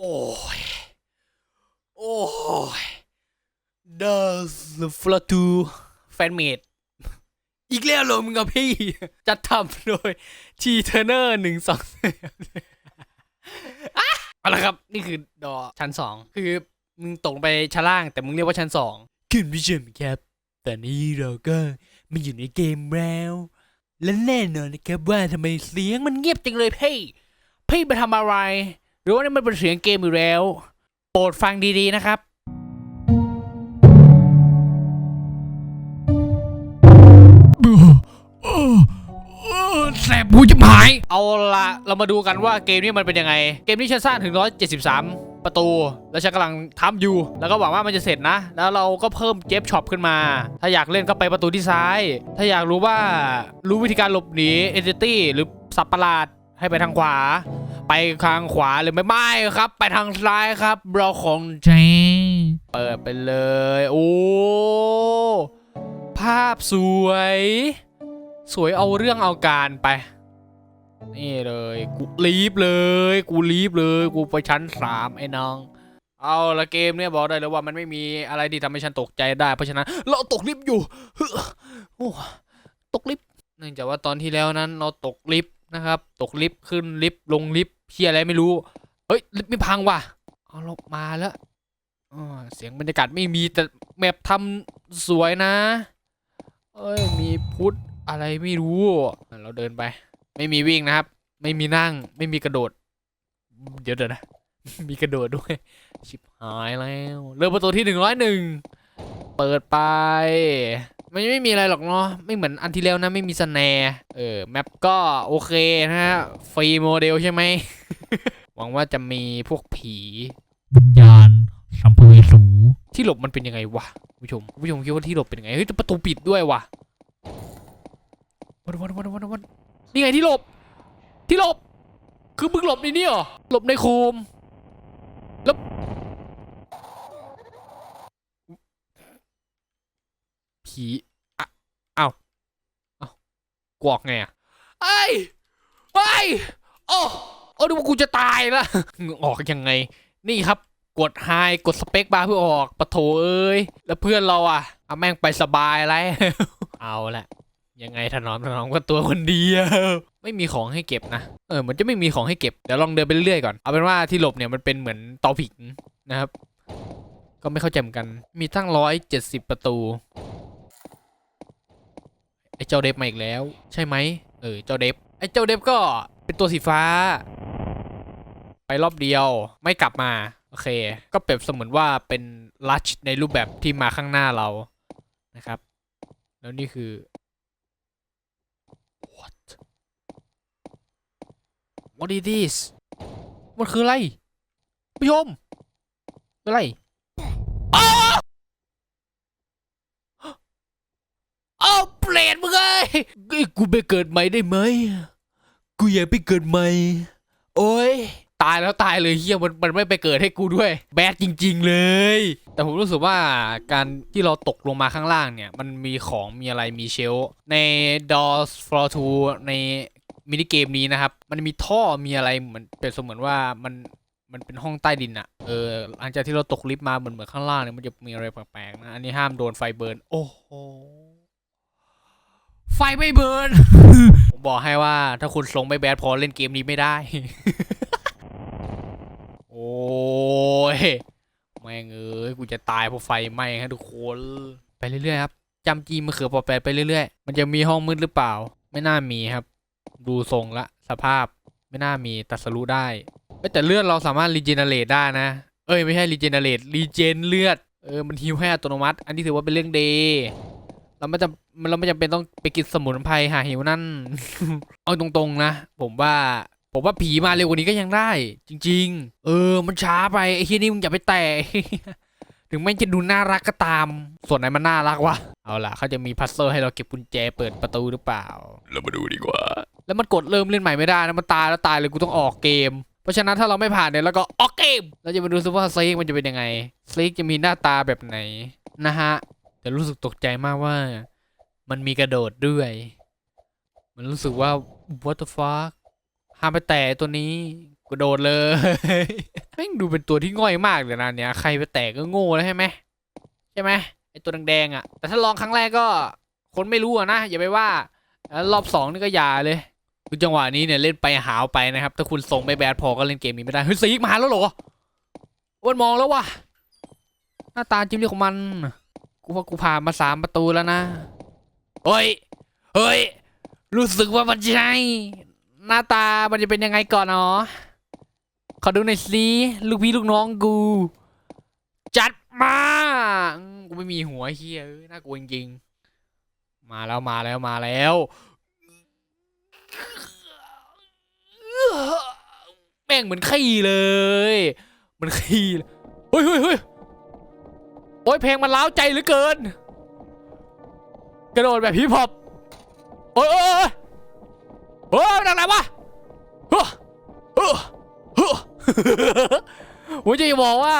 โอ้ย โอ้ย Does the f l a t o f a n m a d e อีกแล้วเหรอมึงกับพี่จะทำโดยทีเทอร์เนอร์หนึ่งสองเอาละครับ นี่คือดอชั้นสอง คือมึงตกไปชั้นล่าง แต่มึงเรียกว่าชั้นสองคุณผู้ชมครับ ตอนนี้เราก็มาอยู่ในเกมแล้ว และแน่นอนนะครับว่าทำไมเสียงมันเงียบจังเลยพี่ พี่ไปทำอะไร รือว่านี่มันเป็นเสียงเกมอยู่แล้ว โปรดฟังดีๆนะครับ แสบหูจะหาย เอาละเรามาดูกันว่าเกมนี้มันเป็นยังไง เกมนี้ฉันสร้างถึง 173 ประตู แล้วฉันกำลังทำอยู่ แล้วก็หวังว่ามันจะเสร็จนะ แล้วเราก็เพิ่มเก็บช็อปขึ้นมา ถ้าอยากเล่นก็ไปประตูที่ซ้าย ถ้าอยากรู้ว่ารู้วิธีการหลบหนีเอนติตี้หรือสัตว์ประหลาดให้ไปทางขวา ไปทางขวาหรือไม่ไม่ครับ ไปทางซ้ายครับเราของจเปิดไปเลย โอ้ภาพสวย สวยเอาเรื่องเอาการไปนี่เลยกูรีบเลย กูรีบเลย กูไปชั้นสามไอ้น้อง เอาละเกมเนี่ยบอกได้เลยว่ามันไม่มีอะไรที่ทำให้ฉันตกใจได้เพราะฉะนั้นเราตกลิฟต์อยู่โอ้ตกลิฟต์เนื่องจากว่าตอนที่แล้วนั้นเราตกลิฟต์ นะครับ ตกลิฟต์ขึ้นลิฟต์ลงลิฟต์เพียอะไรไม่รู้ เฮ้ยลิฟต์ไม่พังว่ะเอาลบมาแล้วเสียงบรรยากาศไม่มีแต่แมปทำสวยนะ เอ้ยมีพุทธอะไรไม่รู้ เราเดินไป ไม่มีวิ่งนะครับ ไม่มีนั่ง ไม่มีกระโดด เดี๋ยวเดี๋ยวนะ มีกระโดดด้วย ชิบหายแล้ว เริ่มประตูที่หนึ่งร้อยหนึ่ง เปิดไป มันไม่มีอะไรหรอกเนาะไม่เหมือนอันที่แล้วนะไม่มีสแนร์เออแมปก็โอเคนะฮะฟรีโมเดลใช่ไหม หวังว่าจะมีพวกผีวิญญาณสัมภเวสูที่หลบมันเป็นยังไงวะผู้ชมผู้ชมคิดว่าที่หลบเป็นยังไงเฮ้ยประตูปิดด้วยวะวันวันวันวันวันนี่ไงที่หลบ ที่หลบ คือมึงหลบในนี่เหรอหลบในโคมแล้ว ผีอะเอ้าเอ้ากวอกไงอะไอ้ไอ้โอ้โอ้ดูว่ากูจะตายละออกยังไง นี่ครับ กดไฮกดสเปคบาร์เพื่อออกปะโถเอ้ย แล้วเพื่อนเราอะเอาแม่งไปสบายไร เอาละยังไงถนอมถนอมก็ตัวคนเดียว ไม่มีของให้เก็บนะเออมันจะไม่มีของให้เก็บเดี๋ยวลองเดินไปเรื่อยก่อนเอาเป็นว่าที่หลบเนี่ยมันเป็นเหมือนเตาผิงนะครับ ก็ไม่เข้าใจเหมือนกัน มีตั้งร้อยเจ็ดสิบประตู ไอ้เจ้าเดฟมาอีกแล้ว ใช่ไหมเออเจ้าเดฟไอ้เจ้าเดฟก็เป็นตัวสีฟ้า ไปรอบเดียวไม่กลับมา โอเค ก็เปรียบเสมือนว่าเป็นลัชในรูปแบบที่มาข้างหน้าเรานะครับ แล้วนี่คือ what what is this มันคืออะไรผู้ชมอะไรอ้าวอ้าวเปลี่ยนมึงเอ้ยเอ้ย กูไปเกิดใหม่ได้ไหม กูอยากไปเกิดใหม่ โอ้ยตายแล้วตายเลยเฮียมันมันไม่ไปเกิดให้กูด้วย แบดจริง ๆ เลย แต่ผมรู้สึกว่าการที่เราตกลงมาข้างล่างเนี่ย มันมีของมีอะไรมีเชลใน DOS Floor 2ในมินิเกมนี้นะครับ มันมีท่อมีอะไรเหมือนเป็นเสมือนว่ามันมันเป็นห้องใต้ดินอะเออหลังจากที่เราตกลิฟต์มาเหมือนเหมือนข้างล่างเนี่ยมันจะมีอะไรแปลกๆนะอันนี้ห้ามโดนไฟเบิร์นโอ้โห ไฟไม่เบิร์นผมบอกให้ว่าถ้าคุณทรงไม่แบดพอเล่นเกมนี้ไม่ได้ โอ้ยแม่งเอ้ยกูจะตายเพราะไฟไหม้ฮะทุกคนไปเรื่อยๆครับจำจีมะเขือปอแปดไปเรื่อยๆ มันจะมีห้องมืดหรือเปล่า ไม่น่ามีครับ ดูทรงละ สภาพไม่น่ามีตัดสรุได้แต่เลือดเราสามารถรีเจนเนเรตได้นะ เอ้ยไม่ใช่รีเจนเนเรตรีเจนเลือดเออมันฮิวให้อัตโนมัติ อันนี้ถือว่าเป็นเรื่องดี เราไม่จำเราไม่จำเป็นต้องไปกินสมุนไพรหาหิวนั่น เอาตรงๆนะ ผมว่าผมว่าผีมาเร็วกว่านี้ก็ยังได้ จริง ๆ เออ มันช้าไปไอ้ที่นี่มึงอย่าไปแตะถึงแม้จะดูน่ารักก็ตาม ส่วนไหนมันน่ารักวะ เอาล่ะเขาจะมีพัซเซอร์ให้เราเก็บกุญแจเปิดประตูหรือเปล่า เรามาดูดีกว่า แล้วมันกดเริ่มเล่นใหม่ไม่ได้นะ มันตายแล้วตายเลยกูต้องออกเกม เพราะฉะนั้นถ้าเราไม่ผ่านเนี่ยเราก็ออกเกม เราจะมาดูซิว่าซีกมันจะเป็นยังไงซีกจะมีหน้าตาแบบไหนนะฮะ แต่รู้สึกตกใจมากว่า มันมีกระโดดด้วย มันรู้สึกว่า what the fuck ห้ามไปแตะตัวนี้กระโดดเลยแม่งดูเป็นตัวที่ง่อยมากเลยนะเนี่ยใครไปแตกก็โง่แล้วใช่ไหมใช่ไหมไอตัวแดงๆอะ แต่ถ้าลองครั้งแรกก็ คนไม่รู้อะนะอย่าไปว่ารอบสองนี่ก็อย่าเลยคือจังหวะนี้เนี่ยเล่นไปหาวไปนะครับ ถ้าคุณทรงไม่แบดพอก็เล่นเกมนี้ไม่ได้เฮ้ยซีกมาแล้วเหรออ้วนมองแล้วว่ะหน้าตาจิ้มเรียของมัน กูว่ากูผ่านมาสามประตูแล้วนะเฮ้ยเฮ้ย รู้สึกว่ามันใช่ หน้าตามันจะเป็นยังไงก่อนเนาะขอดูหน่อยสิลูกพี่ลูกน้องกู จัดมากูไม่มีหัวเฮียน่ากลัวจริงๆมาแล้วมาแล้วมาแล้วแม่งเหมือนขี้เลยมือนขี้เฮ้ยเฮ้ยเฮ้ย อ้ยเพลงมันล้าวใจเหลือเกิน กระโดดแบบฮิปฮอปโอ้ยโอ้ยโอ้ยโอ้ยมันอะไรวะเฮ้อเฮ้อเฮ้อผมจะบอกว่า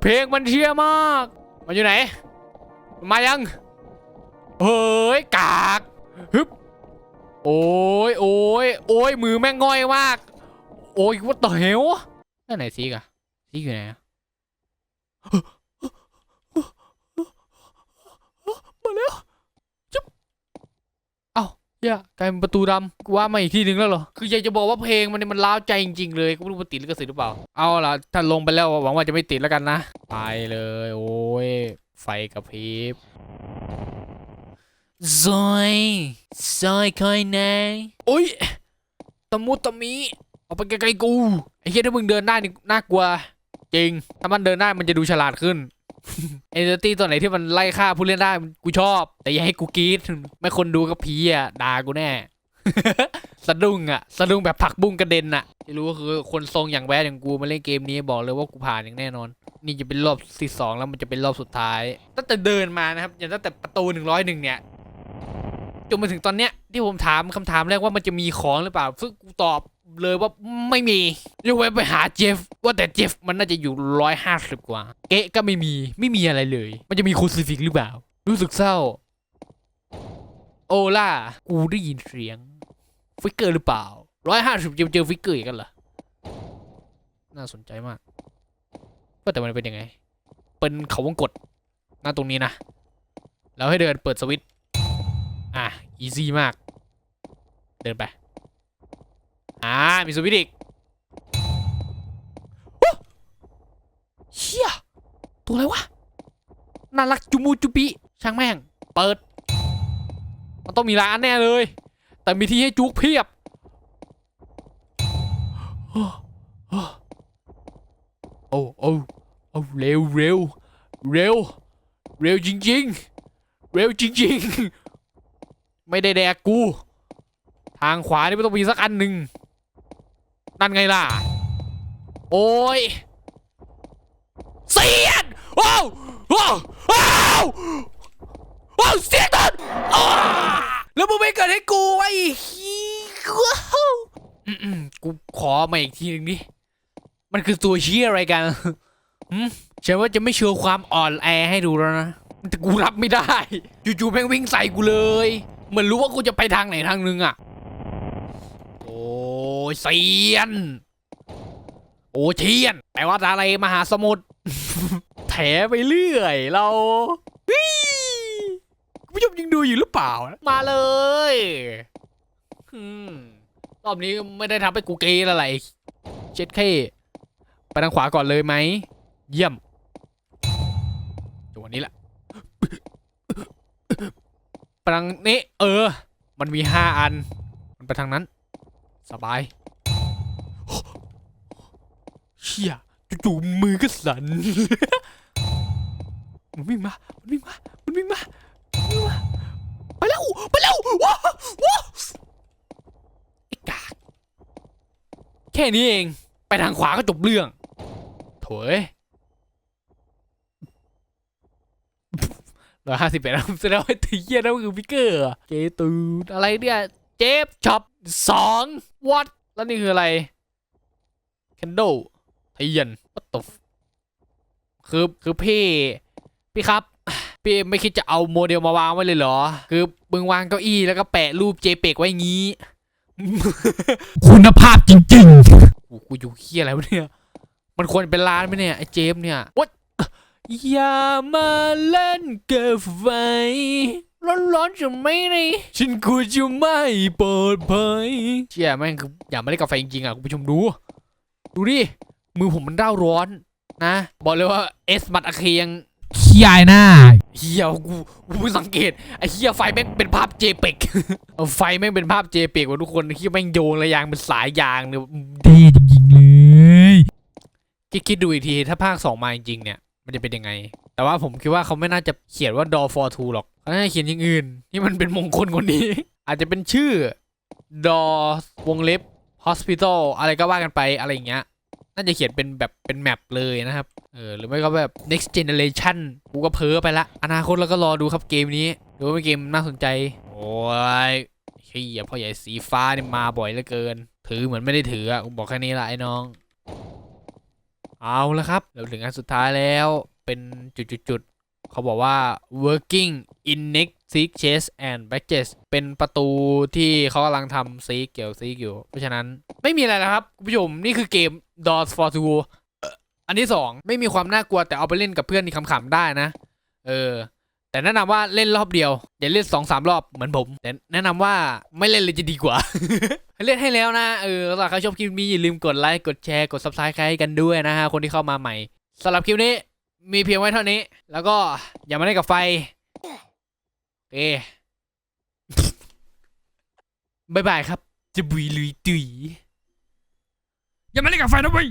เพลงมันเชี่ยมาก มันอยู่ไหน มายังเฮ้ยกากฮึบโอ้ยโอ้ยโอ้ยมือแม่งง่อยมาก โอ้ยวัดต่อเหวนั่นไหนซีกอะซีอยู่ไหนอะ มาแล้วจุ๊บเอ้าเหี้ยกลายเป็นประตูดำกูว่ามาอีกที่หนึ่งแล้วเหรอ คืออยากจะบอกว่าเพลงมันเนี่ยมันล้าวใจจริงๆเลยกูไม่รู้มันติดลิขสิทธิ์หรือเปล่า เอาล่ะ ถ้าลงไปแล้วหวังว่าจะไม่ติดแล้วกันนะ ไปเลย โอ้ย ไฟกระพริบซอยซอยคอยนายโอ้ยตะมุตะมิเอาไปไกลๆกู ไอ้เหี้ยถ้ามึงเดินได้นี่น่ากลัว จริง ถ้ามันเดินได้มันจะดูฉลาดขึ้น เอเนอร์ตี้ตัวไหนที่มันไล่ฆ่าผู้เล่นได้กูชอบ แต่อย่าให้กูกรีดไม่คนดูกับผีอะด่ากูแน่ สะดุ้งอะสะดุ้งแบบผักบุ้งกระเด็นอะที่รู้ก็คือคนทรงอย่างแบดอย่างกูมาเล่นเกมนี้บอกเลยว่ากูผ่านอย่างแน่นอน นี่จะเป็นรอบที่สองแล้วมันจะเป็นรอบสุดท้าย ตั้งแต่เดินมานะครับอย่างตั้งแต่ประตูหนึ่งร้อยหนึ่งเนี่ยจนมาถึงตอนเนี้ยที่ผมถามคำถามแรกว่ามันจะมีของหรือเปล่าซึ่งกูตอบ เลยว่าไม่มียกเว้นไปหาเจฟว่าแต่เจฟมันน่าจะอยู่ร้อยห้าสิบกว่า เก๊ะก็ไม่มีไม่มีอะไรเลย มันจะมีคูซิฟิกหรือเปล่า รู้สึกเศร้า โอล่า กูได้ยินเสียง ฟิกเกอร์หรือเปล่าร้อยห้าสิบจะเจอฟิกเกอร์อีกกันเหรอน่าสนใจมากว่าแต่มันเป็นยังไง เป็นเขาวงกดหน้าตรงนี้นะ แล้วให้เดินเปิดสวิตช์อะ อีซี่มาก เดินไป อ่า มีสวิตอีกเชี่ยตัวอะไรวะ น่ารักจุมูจุปิช่างแม่ง เปิด มันต้องมีร้านแน่เลย แต่มีที่ให้จุกเพียบโอ้โอ้โอ้โอ้โอ้เร็วเร็วเร็วเร็วจริงๆ เร็วจริง ๆ ไม่ได้แดกกู ทางขวานี่ไม่ต้องมีสักอันหนึ่ง นั่นไงล่ะ โอ้ยเสียนว้าวว้าวว้าวว้าวเสียนตันแล้วมึงไม่เกิดให้กูไอ้ฮีว้าวอืมกูขอมาอีกทีหนึ่งดิมันคือตัวเชี่ยอะไรกันหืมฉันว่าจะไม่โชว์ความอ่อนแอให้ดูแล้วนะแต่กูรับไม่ได้ จู่ๆแม่งวิ่งใส่กูเลย เหมือนรู้ว่ากูจะไปทางไหนทางนึงอะ ยเซียน โอ้เทียนแปลว่าอะไรมหาสมุทรแถไปเรื่อย เราวิคุณผู้ชมยังดูอยู่หรือเปล่า มาเลยรอบนี้ไม่ได้ทำให้กูเกย์อะไร เช็ดแค่ไปทางขวาก่อนเลยไหม เยี่ยมจังหวะนี้แหละไปทางนี้ เออ มันมีห้าอัน มันไปทางนั้น สบายเชี่ยจู่ๆมือก็สั่นมันวิ่งมามันวิ่งมามันวิ่งมามันวิ่งมาไปแล้วไปแล้วว้าว้าไอ้กากแค่นี้เองไปทางขวาก็จบเรื่องโถยร้อยห้าสิบแปดแสดงว่าตีเยี่ยนั่นคือพิกเกอร์เจตูดอะไรเนี่ย เจฟช็อป สองวัดแล้วนี่คืออะไรแคนโดเทียน what the f- คือคือพี่พี่ครับ พี่ไม่คิดจะเอาโมเดลมาวางไว้เลยเหรอ คือมึงวางเก้าอี้แล้วก็แปะรูปเจเปกไว้งี้ คุณภาพจริงกูกูอยู่เคียอะไรวะเนี่ย มันควรเป็นร้านไหมเนี่ย ไอ้เจมเนี่ยวัดอย่ามาเล่นเกับไฟ ร้อนๆจะไม่ได้ฉันกลัวจะไม่ปลอดภัยเชี่ยแม่งคืออย่ามาเล่นกับไฟจริงๆอะคุณผู้ชมดู ดูดิ มือผมมันเร่าร้อนนะ บอกเลยว่าเอสมัดอะเคยังขี้อายหน้าเฮียกูกูเพิ่งสังเกตไอ้เฮียไฟแม่งเป็นภาพเจเปกไฟแม่งเป็นภาพเจเปกว่ะทุกคนไอ้เฮียแม่งโยงระยางเป็นสายยางเนี่ยเท่จริงๆเลยคิดคิดดูอีกทีถ้าภาคสองมาจริงๆเนี่ย มันจะเป็นยังไง แต่ว่าผมคิดว่าเขาไม่น่าจะเขียนว่า door for two หรอกเขาน่าจะเขียนอย่างอื่นนี่มันเป็นมงคลคนนี้ อาจจะเป็นชื่อ door วงเล็บ hospital อะไรก็ว่ากันไปอะไรอย่างเงี้ย น่าจะเขียนเป็นแบบเป็นแมปเลยนะครับ เออ หรือไม่ก็แบบ next generation กูก็เพ้อไปละ อนาคตเราก็รอดูครับเกมนี้ดูว่าเป็นเกมน่าสนใจ โอ้ยเฮียพ่อใหญ่สีฟ้านี่มาบ่อยเหลือเกิน ถือเหมือนไม่ได้ถืออะกูบอกแค่นี้ละไอ้น้อง เอาละครับ เราถึงอันสุดท้ายแล้วเป็นจุดๆเขาบอกว่า working in next seek chase and back chase เป็นประตูที่เขากำลังทำซีกเกี่ยวซีกอยู่ เพราะฉะนั้นไม่มีอะไรนะครับคุณผู้ชมนี่คือเกม Doors for Two อันที่สองไม่มีความน่ากลัวแต่เอาไปเล่นกับเพื่อนที่ขำๆได้นะ เออ แต่แนะนำว่าเล่นรอบเดียว อย่าเล่นสองสามรอบเหมือนผม แต่แนะนำว่าไม่เล่นเลยจะดีกว่า เล่นให้แล้วนะ เออสำหรับใครชอบคลิปนี้อย่าลืมกดไลค์ กดแชร์ กด subscribe กันด้วยนะฮะ คนที่เข้ามาใหม่สำหรับคลิปนี้ มีเพียงไว้เท่านี้ แล้วก็อย่ามาเล่นกับไฟโอบ๊ายบายครับ จะบุยลุยตุยอย่ามาเล่นกับไฟนะเว้ย